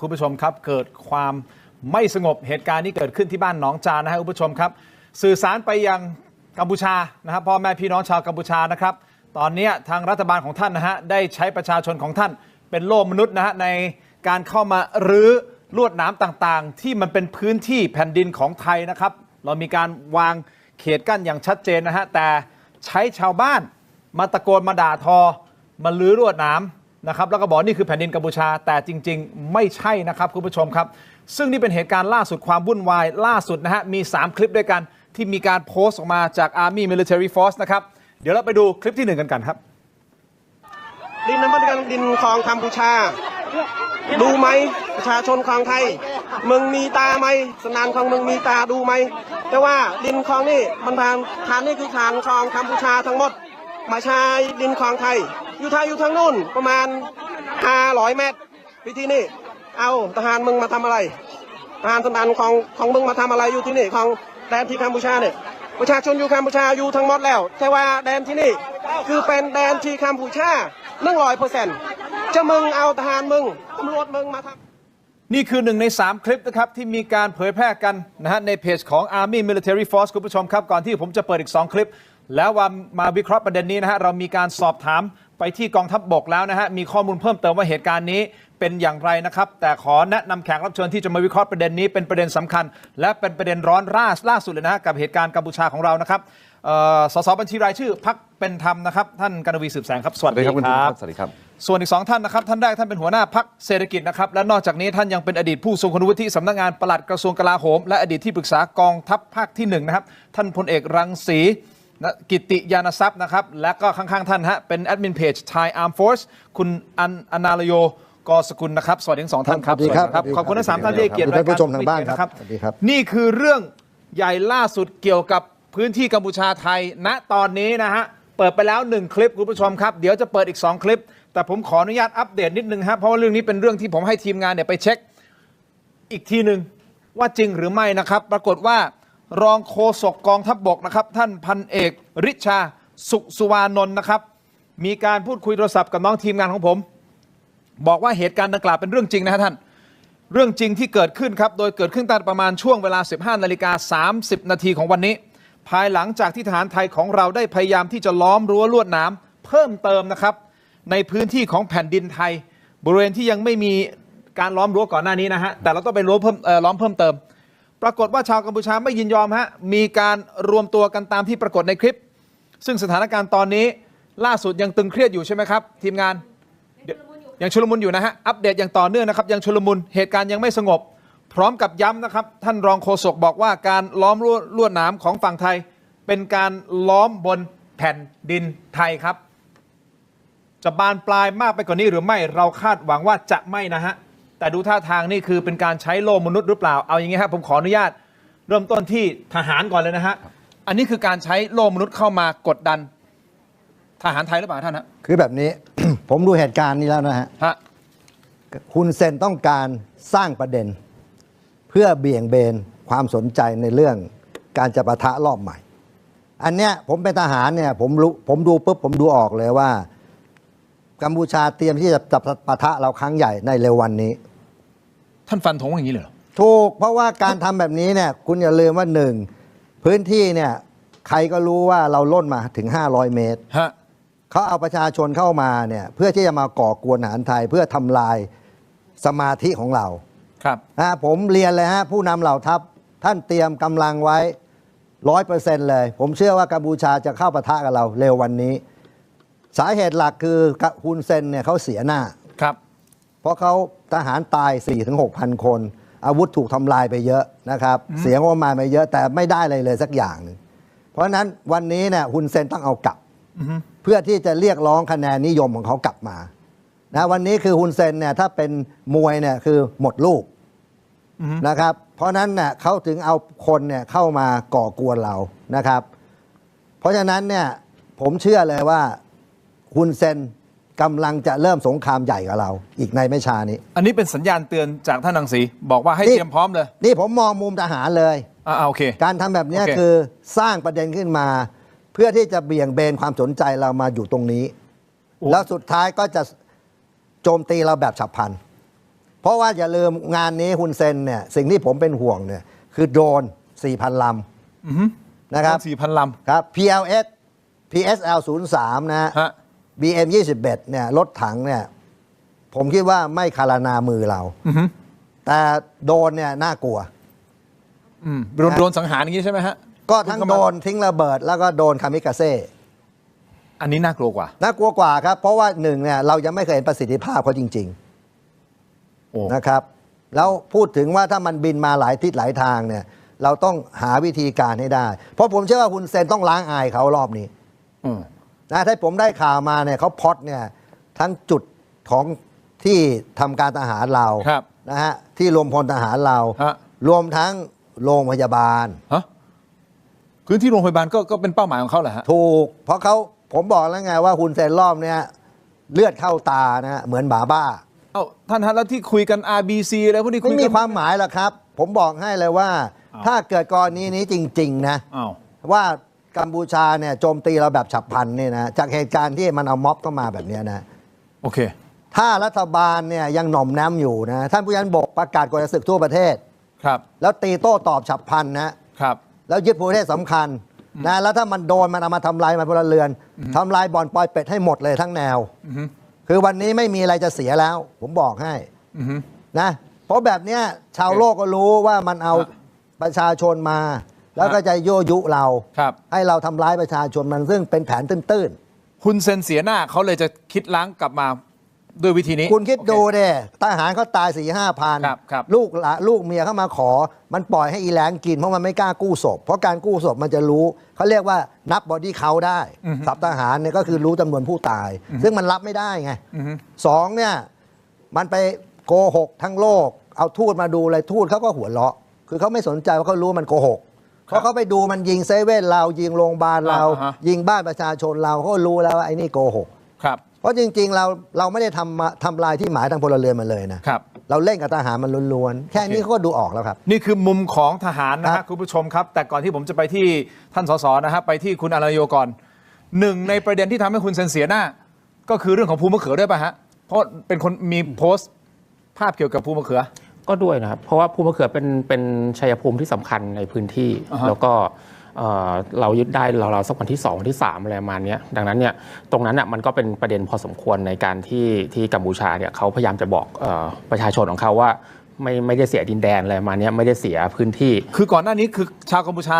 คุณผู้ชมครับเกิดความไม่สงบเหตุการณ์นี้เกิดขึ้นที่บ้านหนองจานนะฮะคุณผู้ชมครับ สื่อสารไปยังกัมพูชานะครับพ่อแม่พี่น้องชาวกัมพูชานะครับ ตอนนี้ทางรัฐบาลของท่านนะฮะได้ใช้ประชาชนของท่าน เป็นโล่มนุษย์นะฮะในการเข้ามารื้อลวดหนามต่างๆ ที่มันเป็นพื้นที่แผ่นดินของไทยนะครับ เรามีการวางเขตกั้นอย่างชัดเจนนะฮะแต่ใช้ชาวบ้านมาตะโกนมาด่าทอมาลื้อลวดหนาม นะครับแล้วก็บอกนี่คือแผ่นดินกัมพูชาแต่จริง ๆ ไม่ใช่นะครับคุณผู้ชมครับ ซึ่งนี่เป็นเหตุการณ์ล่าสุดความวุ่นวายล่าสุดนะฮะมี 3 คลิปด้วยกัน ที่มีการโพสต์ออกมาจาก Army Military Force นะครับเดี๋ยวเราไปดูคลิปที่ 1 กันกันครับ ดินน้ำมันกันดินของกัมพูชา ดูไหมประชาชนของไทยมึงมีตาไหมสนานของมึงมีตาดูไหมแต่ว่าดินของนี่มันทานทานนี่คือทานของกัมพูชาทั้งหมดมาใช้ดินของไทย อยู่ไทยอยู่ทางนู่นประมาณ500เมตรวิธีนี่เอาทหารมึงมาทำอะไรทหารสนานของของมึงมาทำอะไรอยู่ที่นี่ของแดนที่กัมพูชาเนี่ยประชาชนอยู่กัมพูชาอยู่ทั้งหมดแล้ว แต่ว่าแดนที่นี่ คือเป็นแดนที่กัมพูชาหนึ่งร้อยเปอร์เซ็นต์จะมึงเอาทหารมึงตำรวจมึงมาทำนี่คือหนึ่งใน 3 คลิปนะครับ ที่มีการเผยแพร่กันนะฮะในเพจของ Army Military Force คุณผู้ชมครับ ก่อนที่ผมจะเปิดอีก 2 คลิป แล้วว่ามาวิเคราะห์ประเด็นนี้นะฮะเรามีการสอบถาม ไปที่กองทัพบบกแล้วนะฮะ มีข้อมูลเพิ่มเติมว่าเหตุการณ์นี้เป็นอย่างไรนะครับ แต่ขอแนะนำแขกรับเชิญที่จะมาวิเคราะห์ประเด็นนี้เป็นประเด็นสำคัญ และเป็นประเด็นร้อนร่าล่าสุดเลยนะฮะกับเหตุการณ์กัมพูชาของเรานะครับเอ่อสสบัญชีรายชื่อพักเป็นธรรมนะครับ ท่านกนวีสืบแสงครับสวัสดีครับสวัสดีครับ ส่วนอีกสองท่านนะครับท่านแรกท่านเป็นหัวหน้าพักเศรษฐกิจนะครับและนอกจากนี้ท่านยังเป็นอดีตผู้ทรงคุณวุฒิสำนักงานปลัดกระทรวงกลาโหม และอดีตที่ปรึกษากองทัพภาคที่หนึ่งนะครับท่านพลเอกรังสี นะกิติยานทรัพย์นะครับ และก็ข้างๆท่านฮะเป็นแอดมินเพจ Thai Arm Force คุณอันอนาลโยกอสกุลนะครับ สวัสดีทั้งสองท่านครับสวัสดีครับสวัสดีขอบคุณทั้งสามท่านที่ให้เกียรติสวัสดีท่านผู้ชมทางบ้านรยกครับสวัสดีครับ นี่คือเรื่องใหญ่ล่าสุดเกี่ยวกับพื้นที่กัมพูชาไทย ณตอนนี้นะฮะ เปิดไปแล้ว1คลิปคุณผู้ชมครับ เดี๋ยวจะเปิดอีก 2 คลิป แต่ผมขออนุญาตอัปเดตนิดนึงฮะเพราะว่าเรื่องนี้เป็นเรื่องที่ผมให้ทีมงานเนี่ยไปเช็ค อีกทีหนึ่งว่าจริงหรือไม่นะครับ ปรากฏว่า รองโฆษกกองทัพบบกนะครับ ท่านพันเอกริชาสุสุวานนท์นะครับ มีการพูดคุยโทรศัพท์กับน้องทีมงานของผม บอกว่าเหตุการณ์ดังกล่าวเป็นเรื่องจริงนะฮะท่าน เรื่องจริงที่เกิดขึ้นครับ โดยเกิดขึ้นตั้งประมาณช่วงเวลา 15นาฬิกา30 นาทีของวันนี้ ภายหลังจากที่ทหารไทยของเราได้พยายามที่จะล้อมรั้วลวดหน้ำเพิ่มเติมนะครับ ในพื้นที่ของแผ่นดินไทย บริเวณที่ยังไม่มีการล้อมรั้วก่อนหน้านี้นะฮะแต่เราต้องไปรั้วเพิ่มล้อมเพิ่มเติม ปรากฏว่าชาวกัมพูชาไม่ยินยอมฮะมีการรวมตัวกันตามที่ปรากฏในคลิป ซึ่งสถานการณ์ตอนนี้ล่าสุดยังตึงเครียดอยู่ใช่ไหมครับ ทีมงานยังชุลมุนอยู่นะฮะอัปเดตอย่างต่อเนื่องนะครับยังชุลมุนเหตุการณ์ยังไม่สงบ พร้อมกับย้ำนะครับ ท่านรองโฆษกบอกว่าการล้อมลวดหนามของฝั่งไทย เป็นการล้อมบนแผ่นดินไทยครับ จะบานปลายมากไปกว่านี้หรือไม่เราคาดหวังว่าจะไม่นะฮะ แต่ดูท่าทางนี่คือเป็นการใช้โล่มนุษย์หรือเปล่าเอาอย่างงี้ครับผมขออนุญาต เริ่มต้นที่ทหารก่อนเลยนะฮะอันนี้คือการใช้โล่มนุษย์เข้ามากดดัน ทหารไทยหรือเปล่าท่านฮะคือแบบนี้ ผมดูเหตุการณ์นี้แล้วนะฮะฮะคุณเซนต้องการสร้างประเด็น เพื่อเบี่ยงเบนความสนใจในเรื่องการจะปะทะรอบใหม่ อันเนี้ยผมเป็นทหารเนี่ยผมรู้ผมดูปุ๊บผมดูออกเลยว่า กัมพูชาเตรียมที่จะจะปะทะเราครั้งใหญ่ในเร็ววันนี้ ท่านฟันธงว่าอย่างนี้เลยเหรอถูกเพราะว่าการทำแบบนี้เนี่ยคุณอย่าลืมว่าหนึ่งพื้นที่เนี่ยใครก็รู้ว่าเราล่นมาถึง 500 เมตรฮะเขาเอาประชาชนเข้ามาเนี่ยเพื่อที่จะมาก่อกวนอาหารไทยเพื่อทำลายสมาธิของเราครับนะผมเรียนเลยฮะผู้นำเหล่าทัพท่านเตรียมกำลังไว้ร้อยเปอร์เซ็นต์เลย ผมเชื่อว่ากัมพูชาจะเข้าปะทะกับเราเร็ววันนี้ สาเหตุหลักคือฮุนเซนเนี่ยเขาเสียหน้าครับ เพราะเขา ทหารตาย4-6ถึง6,000 คน อาวุธถูกทำลายไปเยอะนะครับ เสียงบประมาณไปเยอะแต่ไม่ได้อะไรเลยสักอย่างหนึ่งเพราะฉะนั้นวันนี้เนี่ยฮุนเซนต้องเอากลับ เพื่อที่จะเรียกร้องคะแนนนิยมของเขากลับมานะวันนี้คือฮุนเซนเนี่ยถ้าเป็นมวยเนี่ยคือหมดลูกนะครับ เพราะฉะนั้นเน่ยเขาถึงเอาคนเนี่ยเข้ามาก่อกวนเรานะครับ เพราะฉะนั้นเนี่ยผมเชื่อเลยว่าฮุนเซน กำลังจะเริ่มสงครามใหญ่กับเรา อีกในไม่ช้านี้ อันนี้เป็นสัญญาณเตือนจากท่านรังสีบอกว่าให้นี่เตรียมพร้อมเลยนี่ผมมองมุมทหารเลย อ่าโอเค การทำแบบเนี้ยโอเค คือสร้างประเด็นขึ้นมา เพื่อที่จะเบี่ยงเบนความสนใจเรามาอยู่ตรงนี้ แล้วสุดท้ายก็จะโจมตีเราแบบฉับพลัน เพราะว่าอย่าลืมงานนี้ฮุนเซนเนี่ย สิ่งที่ผมเป็นห่วงเนี่ยคือโดรน4,000ลำนะครับ สี่พันล ครับ PLS PSL 03นะฮะำฮะ BM 21เนี่ยรถถังเนี่ยผมคิดว่าไม่คารนามือเรา อือฮึแต่โดรนเนี่ยน่ากลัว อืมโดนโดนสังหารอย่างนี้ใช่ไหมฮะก็ทั้งคุณเข้ามาโดนทิ้งระเบิด แล้วก็โดนคามิกาเซ่อันนี้น่ากลัวกว่า น่ากลัวกว่าครับ เพราะว่าหนึ่งเนี่ยเรายังไม่เคยเห็นประสิทธิภาพเขาจริงโอ้ๆนะครับ แล้วพูดถึงว่าถ้ามันบินมาหลายทิศหลายทางเนี่ย เราต้องหาวิธีการให้ได้ เพราะผมเชื่อว่าคุณเซนต้องล้างอายเขารอบนี้ อืม นะถ้าผมได้ข่าวมาเนี่ยเขาพอดเนี่ยทั้งจุดของที่ทำการทหารเราครับนะฮะที่รวมพลทหารเราฮะรวมทั้งโรงพยาบาลฮะพื้นที่โรงพยาบาลก็ก็เป็นเป้าหมายของเขาเหรอฮะถูก เพราะเขาผมบอกแล้วไงว่าคุณเซนรอบเนี่ยเลือดเข้าตานะฮะเหมือนหมาบ้าเอ้าท่านฮะแล้วที่คุยกัน RBC อะไรพวกนี้คุไม่ยมีกันความหมายหรอกครับ ผมบอกให้เลยว่าอ้าวถ้าเกิดกรณีนี้จริง ๆ นะอ้าวว่า กัมพูชาเนี่ยโจมตีเราแบบฉับพลันเนี่ยนะจากเหตุการณ์ที่มันเอาม็อบเข้ามาแบบเนี้ยนะโอเค ถ้ารัฐบาลเนี่ยยังหน่อมแนมอยู่นะท่านผู้ยันบกประกาศกฎศึกทั่วประเทศครับ แล้วตีโต้ตอบฉับพลันนะครับ แล้วยึดภูมิประเทศสำคัญนะแล้วถ้ามันโดนมันเอามาทำลายมันพลเรือนทำลายบ่อนปลอยเป็ดให้หมดเลยทั้งแนวอือฮึคือวันนี้ไม่มีอะไรจะเสียแล้ว ผมบอกให้อือฮึนะเพราะแบบเนี้ยชาวโลกก็รู้ว่ามันเอาฮะประชาชนมา แล้วก็จะยั่วยุเราครับให้เราทำร้ายประชาชนมันซึ่งเป็นแผนตื้นคุณเซนเสียหน้าเขาเลยจะคิดล้างกลับมาด้วยวิธีนี้ๆคุณคิดโอเดูเด้ทหารเขาตายสี่ห้าพันครับครับลูกหละลูกเมียเข้ามาขอ มันปล่อยให้อีแหลงกินเพราะมันไม่กล้ากู้ศพ เพราะการกู้ศพมันจะรู้เขาเรียกว่านับบอดี้เขาได้สับทหารเนี่ยก็คือรู้จำนวนผู้ตาย ซึ่งมันรับไม่ได้ไงอือฮึสองเนี่ยมันไปโกหกทั้งโลก เอาทูตมาดูเลยทูตเขาก็หัวเราะ คือเขาไม่สนใจว่าเขารู้ว่ามันโกหก เพราะเขาไปดูมันยิงเซเว่นเรายิงโรงพยาบาลเรา อ่าฮะ ยิงบ้านประชาชนเราเขาก็รู้แล้วว่าไอ้นี่โกหกครับเพราะจริงๆเราเราไม่ได้ทำมาทำลายที่หมายทางพลเรือนมันเลยนะ ครับ เราเล่นกับทหารมันล้วนๆ แค่นี้โอเคเขาก็ดูออกแล้วครับ นี่คือมุมของทหารนะครัฮะบ คุณผู้ชมครับ แต่ก่อนที่ผมจะไปที่ท่านสสนะฮะไปที่คุณอารยโยก่อนหนึ่งในประเด็นที่ทำให้คุณเซนเสียหน้า ก็คือเรื่องของภูมะเขือด้วยป่ะฮะเพราะเป็นคนมีโพสต์ภาพเกี่ยวกับภูมะเขือ ก็ด้วยนะครับ เพราะว่าภูมิมะเขือเป็นเป็นชัยภูมิที่สำคัญในพื้นที่อ่าฮะแล้วก็เอ่อเรายึดได้เราเราสักวันที่2วันที่3อะไรประมาณเนี้ยดังนั้นเนี่ยตรงนั้นน่ะมันก็เป็นประเด็นพอสมควรในการที่ที่กัมพูชาเนี่ยเขาพยายามจะบอกเออประชาชนของเขาว่าไม่ไม่ได้เสียดินแดนอะไรประมาณเนี้ยไม่ได้เสียพื้นที่ คือก่อนหน้านี้คือชาวกัมพูชา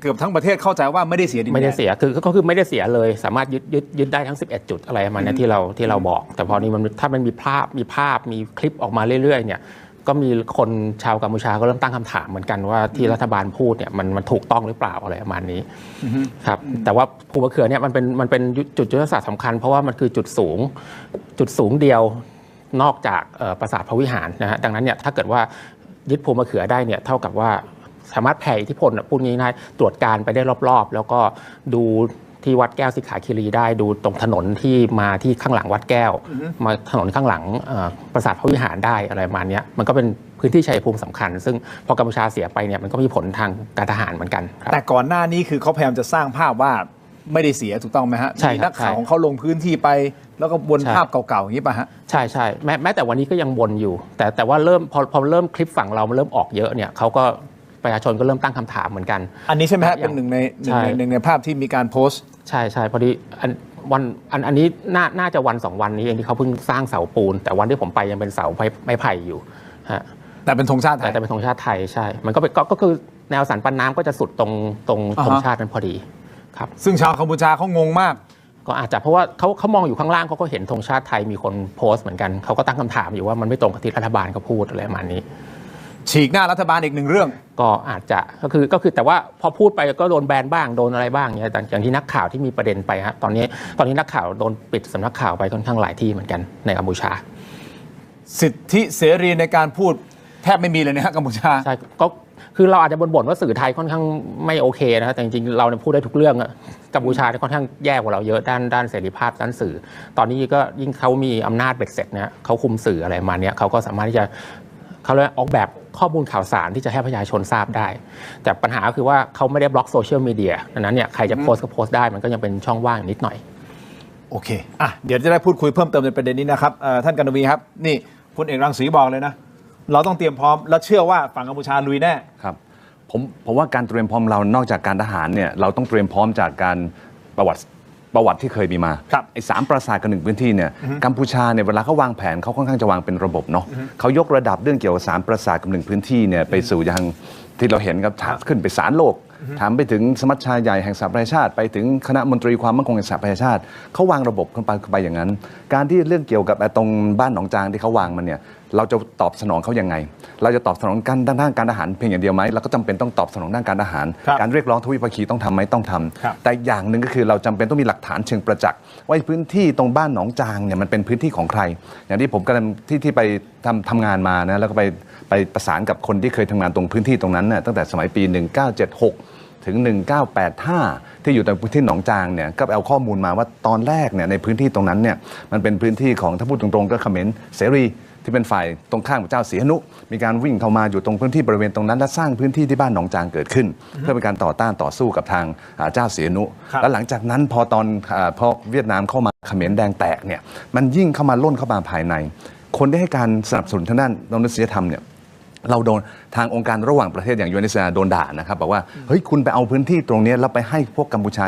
เกือบทั้งประเทศเข้าใจว่าไม่ได้เสียดินแดนไม่ได้เสียคือก็คือไม่ได้เสียเลย สามารถยึดยึดยึดได้ทั้ง 11 จุดอะไรประมาณเนี้ยที่เราที่เราบอก แต่พอนี้มันถ้ามันมีภาพมีภาพมีคลิปออกมาเรื่อยๆเนี่ย ก็มีคนชาวกัมพูชาก็เริ่มตั้งคำถามเหมือนกันว่าที่รัฐบาลพูดเนี่ยมันมันถูกต้องหรือเปล่าอะไรประมาณนี้ครับแต่ว่าภูมะเขือเนี่ยมันเป็นมันเป็นจุดยุทธศาสตร์สำคัญ เพราะว่ามันคือจุดสูงจุดสูงเดียวนอกจากเอ่อปราสาทพระวิหารนะฮะดังนั้นเนี่ยถ้าเกิดว่ายึดภูมะเขือได้เนี่ยเท่ากับว่าสามารถแผ่อิทธิพลน่ะพูดง่ายๆตรวจการไปได้รอบๆ แล้วก็ดู ที่วัดแก้วสิกขาคีรีได้ดูตรงถนนที่มาที่ข้างหลังวัดแก้ว มาถนนข้างหลังเอ่อปราสาทพระวิหารได้อะไรประมาณเนี้ยมันก็เป็นพื้นที่ชัยภูมิสำคัญ ซึ่งพอกัมพูชาเสียไปเนี่ยมันก็มีผลทางการทหารเหมือนกันครับแต่ก่อนหน้านี้คือเขาพยายามจะสร้างภาพว่าไม่ได้เสียถูกต้องไหมฮะใช่มีครับนักข่าวใช่ของเขาลงพื้นที่ไป แล้วก็วนใช่ภาพเก่าๆอย่างนี้ป่ะฮะใช่ใช่แม้แม้แต่วันนี้ก็ยังวนอยู่ แต่แต่ว่าเริ่มพอพอเริ่มคลิปฝั่งเรามันเริ่มออกเยอะเนี่ยเขาก็ ประชาชนก็เริ่มตั้งคำถามเหมือนกัน อันนี้ใช่ไหมฮะอย่างเป็นหนึ่งในหนึ่งใช่ในหนึ่งในภาพที่มีการโพสต์ ใช่ใช่พอดีอันวันอันอันนี้น่าน่าจะวันสองวันนี้เองที่เขาเพิ่งสร้างเสาปูน แต่วันที่ผมไปยังเป็นเสาไม้ไม้ไผ่อยู่ฮะแต่เป็นธงชาติไทแต่ยแต่เป็นธงชาติไทยใช่ มันก็เป็นก็ก็คือแนวสันปันน้ำก็จะสุดตรงตรงอ่าฮะธงชาตินั้นพอดีครับ ซึ่งชาวกัมพูชาเขางงมาก ก็อาจจะเพราะว่าเขาเขามองอยู่ข้างล่างเขาก็เห็นธงชาติไทยมีคนโพสต์เหมือนกันเขาก็ตั้งคำถามอยู่ว่ามันไม่ตรงกับที่รัฐบาลเขาพูดอะไรประมาณนี้ ฉีกหน้ารัฐบาลอีกหนึ่งเรื่อง ก็อาจจะก็คือก็คือแต่ว่าพอพูดไปก็โดนแบนบ้างโดนอะไรบ้างเนี่ยแต่อย่างที่นักข่าวที่มีประเด็นไปฮะตอนนี้ตอนนี้นักข่าวโดนปิดสำนักข่าวไปค่อนข้างหลายที่เหมือนกันในกัมพูชา สิทธิเสรีในการพูดแทบไม่มีเลยนะฮะกัมพูชาใช่ก็คือเราอาจจะบ่นๆว่าสื่อไทยค่อนข้างไม่โอเคนะครับแต่จริงๆเราเนี่ยพูดได้ทุกเรื่องอะกัมพูชาเนี่ยค่อนข้างแย่กว่าเราเยอะด้านด้านเสรีภาพด้านสื่อ ตอนนี้ก็ยิ่งเขามีอำนาจเบ็ดเสร็จเนี่ยเขาคุมสื่ออะไรมาเนี่ยเขาก็สามารถที่จะเขาเรียกว่าออกแบบ ข้อมูลข่าวสารที่จะให้ประชาชนทราบได้ แต่ปัญหาก็คือว่าเขาไม่ได้บล็อกโซเชียลมีเดียดังนั้นเนี่ยใครจะโพสต์ก็โพสต์ได้มันก็ยังเป็นช่องว่างอยู่นิดหน่อย โอเคอะเดี๋ยวจะได้พูดคุยเพิ่มเติมในประเด็นนี้นะครับเอ่อท่านกันวีครับ นี่พลเอกรังสีบอกเลยนะ เราต้องเตรียมพร้อมแล้วเชื่อว่าฝั่งกัมพูชาลุยแน่ครับผมผมว่าการเตรียมพร้อมเรานอกจากการทหารเนี่ยเราต้องเตรียมพร้อมจากการประวัติ ประวัติที่เคยมีมาครับไอ้สามปราสาทกับหนึ่งพื้นที่เนี่ยกัมพูชาเนี่ยเวลาเขาวางแผนเขาค่อนข้างจะวางเป็นระบบเนาะเขายกระดับเรื่องเกี่ยวกับสามปราสาทกับหนึ่งพื้นที่เนี่ยไปสู่ยังที่เราเห็นครับถามขึ้นไปศาลโลกถามไปถึงสมัชชาใหญ่แห่งสหประชาชาติ ไปถึงคณะมนตรีความมั่นคงแห่งสหประชาชาติเขาวางระบบเข้าไปเข้าไปอย่างนั้น การที่เรื่องเกี่ยวกับไอ้ตรงบ้านหนองจางที่เขาวางมันเนี่ย เราจะตอบสนองเขายังไง เราจะตอบสนองกันด้านการทหารเพียงอย่างเดียวไหมเราก็จำเป็นต้องตอบสนองด้านการทหารครับการเรียกร้องทวิภาคีต้องทำไหมต้องทำครับแต่อย่างหนึ่งก็คือเราจำเป็นต้องมีหลักฐานเชิงประจักษ์ว่าพื้นที่ตรงบ้านหนองจางเนี่ยมันเป็นพื้นที่ของใคร อย่างที่ผมกำลังที่ที่ไปทำทำงานมานะแล้วก็ไปไปประสานกับคนที่เคยทำงานตรงพื้นที่ตรงนั้นน่ะตั้งแต่สมัยปี 1976ถึง 1985 ที่อยู่ในพื้นที่หนองจางเนี่ยก็ไปเอาข้อมูลมาว่าตอนแรกเนี่ยในพื้นที่ตรงนั้นเนี่ยมันเป็นพื้นที่ของถ้าพูดตรงๆก็เขมรเสรี ที่เป็นฝ่ายตรงข้ามกับเจ้าศรีหนุ มีการวิ่งเข้ามาอยู่ตรงพื้นที่บริเวณตรงนั้น และสร้างพื้นที่ที่บ้านหนองจางเกิดขึ้น เพื่อเป็นการต่อต้านต่อสู้กับทางอ่าเจ้าศรีหนุครับแล้วหลังจากนั้นพอตอนอาพอเวียดนามเข้ามาเขมรแดงแตกเนี่ยมันยิ่งเข้ามาล้นเข้ามาภายใน คนที่ให้การสนับสนุนทางด้านมนุษยธรรมเนี่ยเราโดนทางองค์การระหว่างประเทศอย่างยูเอ็นเอโดนด่านะครับบอกว่าเฮ้ยคุณไปเอาพื้นที่ตรงเนี้ยแล้วไปให้พวกกัมพูชา